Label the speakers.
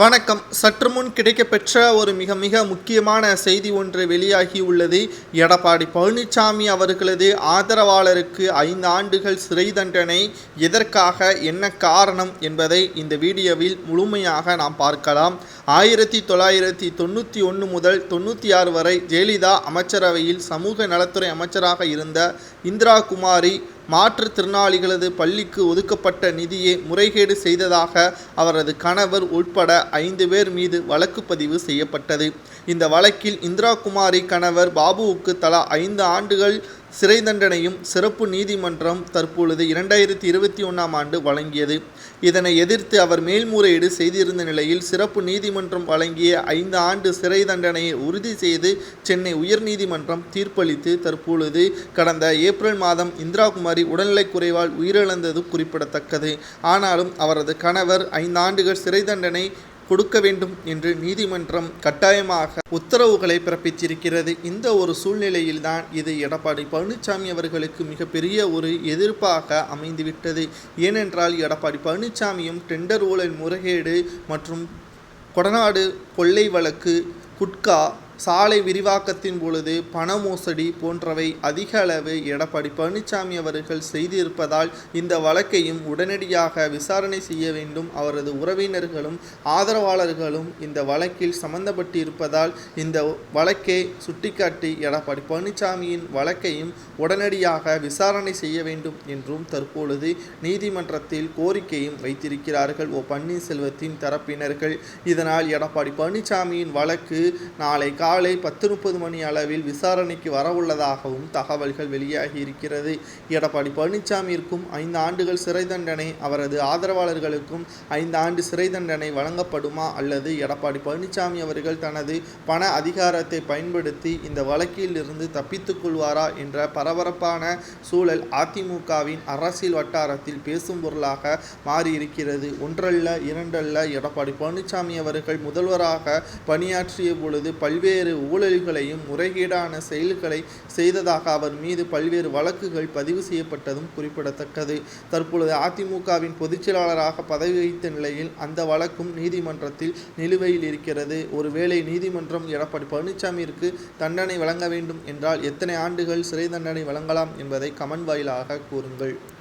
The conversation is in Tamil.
Speaker 1: வணக்கம். சற்று முன் கிடைக்கப்பெற்ற ஒரு மிக மிக முக்கியமான செய்தி ஒன்று வெளியாகி உள்ளது. எடப்பாடி பழனிசாமி அவர்களது ஆதரவாளருக்கு ஐந்து ஆண்டுகள் சிறை தண்டனை. எதற்காக என்ன காரணம் என்பதை இந்த வீடியோவில் முழுமையாக நாம் பார்க்கலாம். ஆயிரத்தி தொள்ளாயிரத்தி தொண்ணூற்றி ஒன்று முதல் தொண்ணூற்றி ஆறு வரை ஜெயலலிதா அமைச்சரவையில் சமூக நலத்துறை அமைச்சராக இருந்த இந்திரா குமாரி மாற்றுத்திறனாளிகளது பள்ளிக்கு ஒதுக்கப்பட்ட நிதியை முறைகேடு செய்ததாக அவரது கணவர் உட்பட ஐந்து பேர் மீது வழக்கு பதிவு செய்யப்பட்டது. இந்த வழக்கில் இந்திரா குமாரி கணவர் பாபுவுக்கு தலா ஐந்து ஆண்டுகள் சிறை தண்டனையும் சிறப்பு நீதிமன்றம் தற்பொழுது இரண்டாயிரத்தி இருபத்தி ஒன்றாம் ஆண்டு வழங்கியது. இதனை எதிர்த்து அவர் மேல்முறையீடு செய்திருந்த நிலையில் சிறப்பு நீதிமன்றம் வழங்கிய ஐந்து ஆண்டு சிறை தண்டனையை உறுதி செய்து சென்னை உயர்நீதிமன்றம் தீர்ப்பளித்து தற்பொழுது கடந்த ஏப்ரல் மாதம் இந்திரா குமாரி குறைவால் உயிரிழந்தது குறிப்பிடத்தக்கது. ஆனாலும் அவரது கணவர் ஐந்து ஆண்டுகள் சிறை தண்டனை கொடுக்க வேண்டும் என்று நீதிமன்றம் கட்டாயமாக உத்தரவுகளை பிறப்பித்திருக்கிறது. இந்த ஒரு சூழ்நிலையில்தான் இது எடப்பாடி பழனிசாமி அவர்களுக்கு மிகப்பெரிய ஒரு எதிர்ப்பாக அமைந்துவிட்டது. ஏனென்றால் எடப்பாடி பழனிசாமியும் டெண்டர் ஊழல் முறைகேடு மற்றும் கொடநாடு கொள்ளை வழக்கு குட்கா சாலை விரிவாக்கத்தின் பொழுது பண மோசடி போன்றவை அதிக அளவு எடப்பாடி பழனிசாமி அவர்கள் செய்திருப்பதால் இந்த வழக்கையும் உடனடியாக விசாரணை செய்ய வேண்டும். அவரது உறவினர்களும் ஆதரவாளர்களும் இந்த வழக்கில் சம்பந்தப்பட்டிருப்பதால் இந்த வழக்கை சுட்டிக்காட்டி எடப்பாடி பழனிசாமியின் வழக்கையும் உடனடியாக விசாரணை செய்ய வேண்டும் என்றும் தற்பொழுது நீதிமன்றத்தில் கோரிக்கையும் வைத்திருக்கிறார்கள். ஓ பன்னீர்செல்வத்தின் தரப்பினர்கள். இதனால் எடப்பாடி பழனிசாமியின் வழக்கு நாளை கா காலை பத்து முப்பது மணி அளவில் விசாரணைக்கு வரவுள்ளதாகவும் தகவல்கள் வெளியாகி இருக்கிறது எடப்பாடி பழனிசாமியிற்கும் ஐந்து ஆண்டுகள் சிறை தண்டனை அவரது ஆதரவாளர்களுக்கும் ஐந்து ஆண்டு சிறை தண்டனை வழங்கப்படுமா அல்லது எடப்பாடி பழனிசாமி அவர்கள் தனது பண அதிகாரத்தை பயன்படுத்தி இந்த வழக்கில் இருந்து தப்பித்துக் கொள்வாரா என்ற பரபரப்பான சூழல் அதிமுகவின் அரசியல் வட்டாரத்தில் பேசும் பொருளாக மாறியிருக்கிறது. ஒன்றல்ல இரண்டல்ல எடப்பாடி பழனிசாமி அவர்கள் முதல்வராக பணியாற்றிய பொழுது பல்வேறு ஊழல்களையும் முறைகேடான செயல்களை செய்ததாக அவர் மீது பல்வேறு வழக்குகள் பதிவு செய்யப்பட்டதும் குறிப்பிடத்தக்கது. தற்பொழுது அதிமுகவின் பொதுச்செயலாளராக பதவி வகித்த நிலையில் அந்த வழக்கும் நீதிமன்றத்தில் நிலுவையில் இருக்கிறது. ஒருவேளை நீதிமன்றம் எடப்பாடி பழனிசாமியிற்கு தண்டனை வழங்க வேண்டும் என்றால் எத்தனை ஆண்டுகள் சிறை தண்டனை வழங்கலாம் என்பதை கமன் வாயிலாக கூறுங்கள்.